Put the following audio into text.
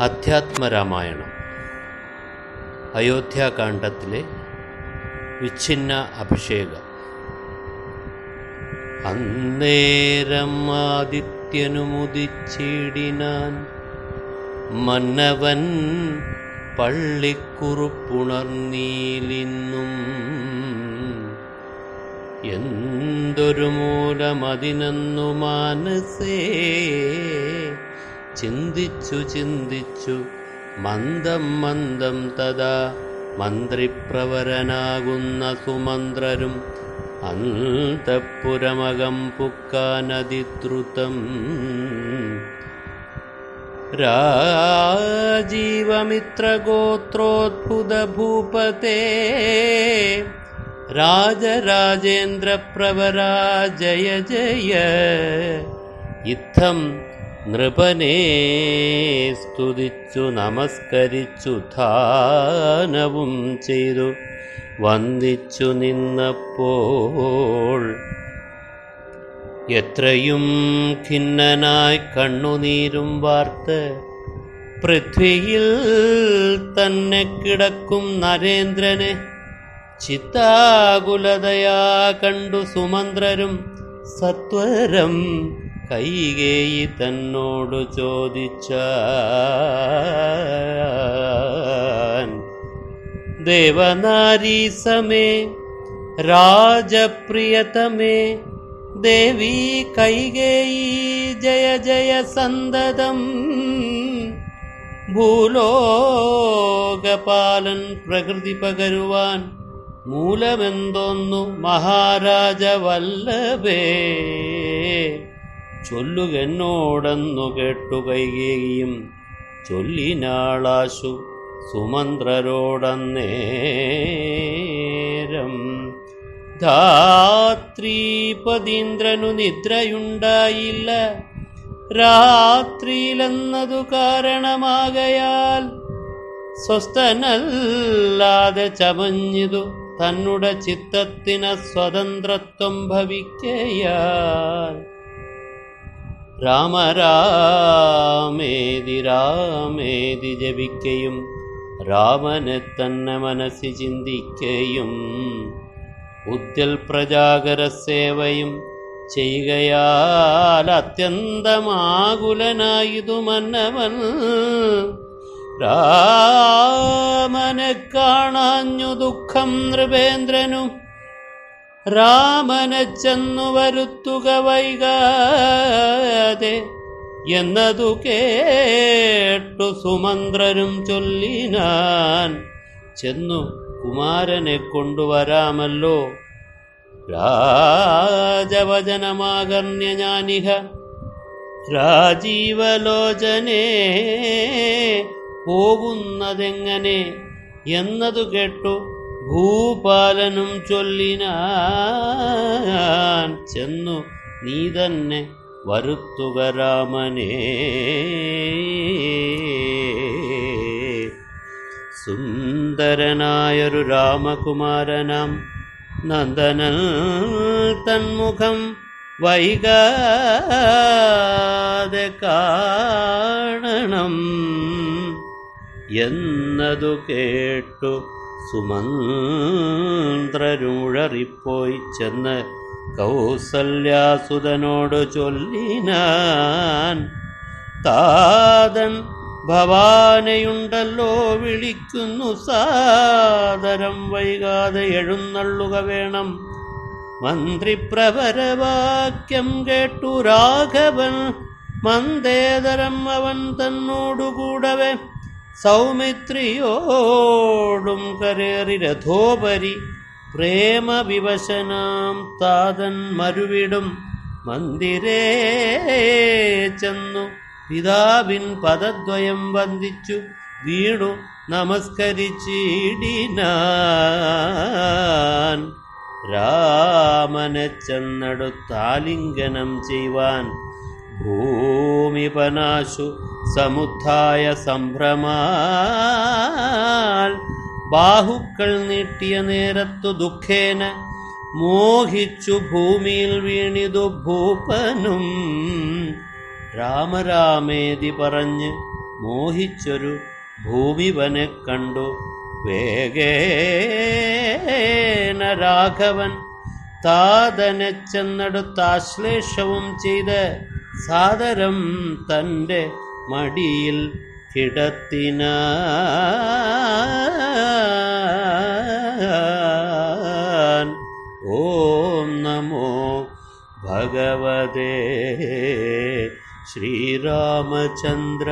അധ്യാത്മരാമായണം. അയോധ്യാകാന്ഡത്തിലെ വിച്ഛിന്ന അഭിഷേകം. അന്നേരം ആദിത്യനുമുദിച്ചിടിനാൻ മന്നവൻ പള്ളിക്കുറുപ്പുണർന്നീലിന്നും എന്തൊരു മൂലമതിനെന്നു മാനസേ ചിന്തിച്ചു ചിന്തിച്ചു മന്ദം മന്ദം തഥാ മന്ത്രിപ്രവരനാകുന്ന സുമന്ത്രരും അന്തപ്പുരമകം പുക്കാനതിദ്രുതം രാജീവമിത്രഗോത്രോദ്ഭുതഭൂപതേ രാജരാജേന്ദ്രപ്രവരാ ജയ ജയ. ഇത്തം നൃപനെ സ്തുതിച്ചു നമസ്കരിച്ചു ധാനവും ചെയ്തു. വന്ദിച്ചു നിന്നപ്പോൾ എത്രയും ഖിന്നനായി കണ്ണുനീരും വാർത്ത് പൃഥ്വിയിൽ തന്നെ കിടക്കും നരേന്ദ്രനെ ചിത്താകുലതയാ കണ്ടു സുമന്ത്രരും സത്വരം കൈകേയി തന്നോടു ചോദിച്ച ദേവനാരീസമേ രാജപ്രിയതമേ ദേവി കൈകേയി ജയ ജയ സന്തതം. ഭൂലോകപാലൻ പ്രകൃതി പകരുവാൻ മൂലമെന്തോന്നു മഹാരാജ വല്ലഭേ ചൊല്ലുകെന്നോടെന്നു കേട്ടു കൈകേയും ചൊല്ലിനാളാശു സുമന്ത്രരോടന്നേരം. ധാത്രീപതീന്ദ്രനു നിദ്രയുണ്ടായില്ല. രാത്രിയിലെന്നതു കാരണമാകയാൽ സ്വസ്ഥനല്ലാതെ ചമഞ്ഞിതു തന്നുടെ ചിത്തത്തിന് സ്വതന്ത്രത്വം ഭവിക്കയാൽ. രാമരാമേതി രാമേതി ജപിക്കയും രാമനെ തന്നെ മനസ്സി ചിന്തിക്കയും ഉദ്യൽ പ്രജാകര സേവയും ചെയ്യുകയാൽ അത്യന്തമാകുലനായതു മന്നവൻ രാമനെ കാണാഞ്ഞു ദുഃഖം നൃപേന്ദ്രനും രാമനെ ചെന്നു വരുത്തുക വൈകാതെ എന്നതു കേട്ടു സുമന്ത്രരും ചൊല്ലിനാൻ ചെന്നു കുമാരനെ കൊണ്ടുവരാമല്ലോ രാജവചനമാകർണ്യ ഞാനിഹ. രാജീവലോചനേ പോകുന്നതെങ്ങനെ? എന്നതു കേട്ടു ഭൂപാലനും ചൊല്ലിനാൻ ചെന്നു നീ തന്നെ വരുത്തുക രാമനേ. സുന്ദരനായൊരു രാമകുമാരനാം നന്ദനൻ തന്മുഖം വൈകാതെ കാണണം എന്നതു കേട്ടു സുമന്ത്രരുഴറിപ്പോയി ചെന്ന് കൗസല്യാസുതനോട് ചൊല്ലിനാൻ. താതൻ ഭവാനയുണ്ടല്ലോ വിളിക്കുന്നു സാദരം വൈകാതെ എഴുന്നള്ളുക വേണം. മന്ത്രിപ്രവരവാക്യം കേട്ടു രാഘവൻ മന്ദേതരം അവൻ തന്നോടുകൂടവേ. സൗമിത്രിയോടും കരേറി രഥോപരി പ്രേമവിവശനാം താതൻ മരുവിടും മന്ദിരേ ചെന്നു. പിതാവിൻ പദദ്വയം വന്ദിച്ചു. വീണു നമസ്കരിച്ചിടിനാൻ. രാമനെ ചെന്നടുത്താലിംഗനം ചെയ്യുവാൻ ഭൂമിപനാശു സമുദ്ധായ സംഭ്രമാൽ. ബാഹുക്കൾ നീട്ടിയ നേരത്തു ദുഃഖേന മോഹിച്ചു ഭൂമിയിൽ വീണിതു ഭൂപനും. രാമരാമേതി പറഞ്ഞ് മോഹിച്ചൊരു ഭൂമിവനെ കണ്ടു. വേഗേന രാഘവൻ താതനെ ചെന്നെടുത്ത് ആശ്ലേഷവും ചെയ്ത് സാദരം തന്റെ മടിയിൽ കിടത്തിന ഓം നമോ ഭഗവതേ. ശ്രീരാമചന്ദ്ര.